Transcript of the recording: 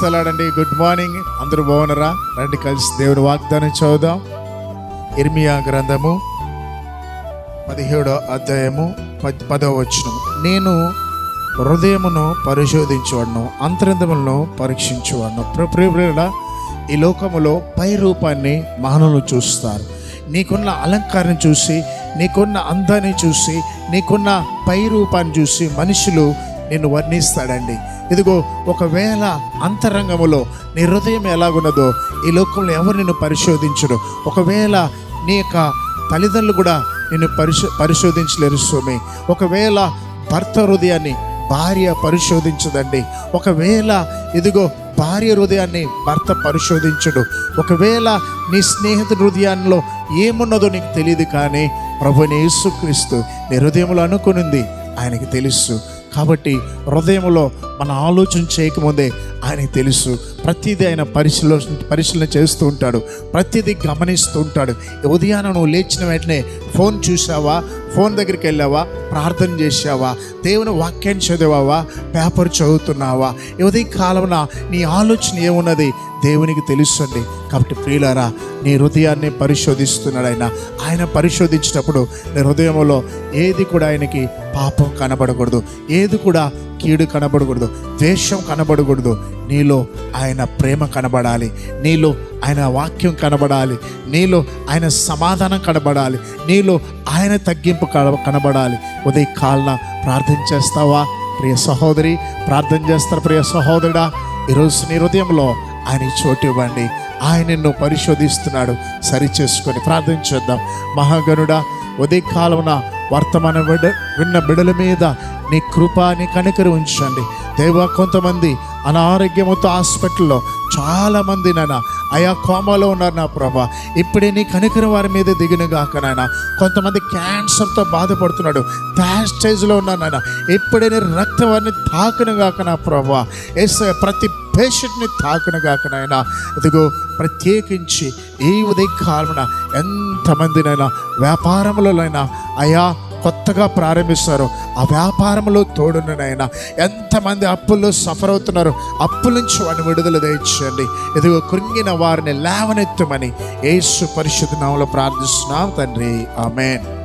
ప్రైస్తలాడండి good morning అందరూ బాగున్నారా? రండి కలిసి దేవుడు వాగ్దానం చదువుదాం. ఇర్మియా గ్రంథము పదిహేడో అధ్యాయము పద్ పదో వచనం. నేను హృదయమును పరిశోధించువాడును అంతరంధములను పరీక్షించువాడును. ప్రియుల ఈ లోకములో పై రూపాన్ని మానవులు చూస్తారు. నీకున్న అలంకారం చూసి నీకున్న అందాన్ని చూసి నీకున్న పై రూపాన్ని చూసి మనుషులు నిన్ను వర్ణిస్తాడండి. ఇదిగో ఒకవేళ అంతరంగములో నీ హృదయం ఎలాగున్నదో ఈ లోకంలో ఎవరు నిన్ను పరిశోధించరు? ఒకవేళ నీ యొక్క తల్లిదండ్రులు కూడా నిన్ను పరిశో పరిశోధించలేరు స్వామి. ఒకవేళ భర్త హృదయాన్ని భార్య పరిశోధించదండి. ఒకవేళ ఇదిగో భార్య హృదయాన్ని భర్త పరిశోధించడు. ఒకవేళ నీ స్నేహితుడి హృదయాల్లో ఏమున్నదో నీకు తెలియదు కానీ ప్రభుని యేసుక్రీస్తు నీ హృదయంలో అనుకునింది. ఆయనకి తెలుసు. కాబట్టి హృదయంలో మన ఆలోచన చేయకముందే ఆయనకు తెలుసు. ప్రతిదీ ఆయన పరిశీలన పరిశీలన చేస్తూ ఉంటాడు. ప్రతిదీ గమనిస్తూ ఉంటాడు. ఉదయాన నువ్వు లేచిన వెంటనే ఫోన్ చూసావా ఫోన్ దగ్గరికి వెళ్ళావా? ప్రార్థన చేసావా దేవుని వాక్యాన్ని చదివావా? పేపర్ చదువుతున్నావా? ఉదయం కాలమున నీ ఆలోచన ఏమున్నది? దేవునికి తెలుసండి. కాబట్టి ప్రియులారా నీ హృదయాన్ని పరిశోధిస్తున్నాడు ఆయన. ఆయన పరిశోధించినప్పుడు నీ హృదయంలో ఏది కూడా ఆయనకి పాపం కనబడకూడదు. ఏది కూడా కీడు కనబడకూడదు ద్వేషం కనబడకూడదు. నీలో ఆయన ప్రేమ కనబడాలి నీలో ఆయన వాక్యం కనబడాలి నీలో ఆయన సమాధానం కనబడాలి నీలో ఆయన తగ్గింపు కనబడాలి. ఉదయ కాలన ప్రార్థన చేస్తావా? ప్రియ సహోదరి ప్రార్థన చేస్తారు ప్రియ సహోదరుడా. ఈరోజు నీ హృదయంలో ఆయన చోటు ఇవ్వండి. ఆయన నిన్ను పరిశోధిస్తున్నాడు. సరి చేసుకొని ప్రార్థన చేద్దాం. మహాగణుడా ఉదయ కాలమున వర్తమాన విడ విన్న బిడల మీద నీ కృపాని కనికరి ఉంచండి. దేవా కొంతమంది అనారోగ్యంతో హాస్పిటల్లో చాలామంది నాన్న ఆయా కోమాలో ఉన్నారు నా ప్రభా. ఇప్పుడే నీ కనికరి వారి మీద దిగిన గాక నాయన. కొంతమంది క్యాన్సర్తో బాధపడుతున్నాడు. థ్యాష్ స్టేజ్లో ఉన్నారు నాయన. ఇప్పుడే నీ రక్తం వారిని తాకిన గాక నా ప్రభా. ఎస్ ప్రతి పేషెంట్ని తాకిన గాక ఇదిగో ప్రత్యేకించి ఈ ఉదయకాలమున ఎంతమందినైనా వ్యాపారములైనా అయా కొత్తగా ప్రారంభిస్తారు ఆ వ్యాపారంలో తోడునైనా ఎంతమంది అప్పుల్లో సఫర్ అవుతున్నారు అప్పుల నుంచి వాడిని విడుదల దయచేయండి. ఇదిగో కృంగిన వారిని లేవనెత్తమని యేసు పరిశుద్ధ నామలో ప్రార్థిస్తున్నాం తండ్రి. ఆమెన్.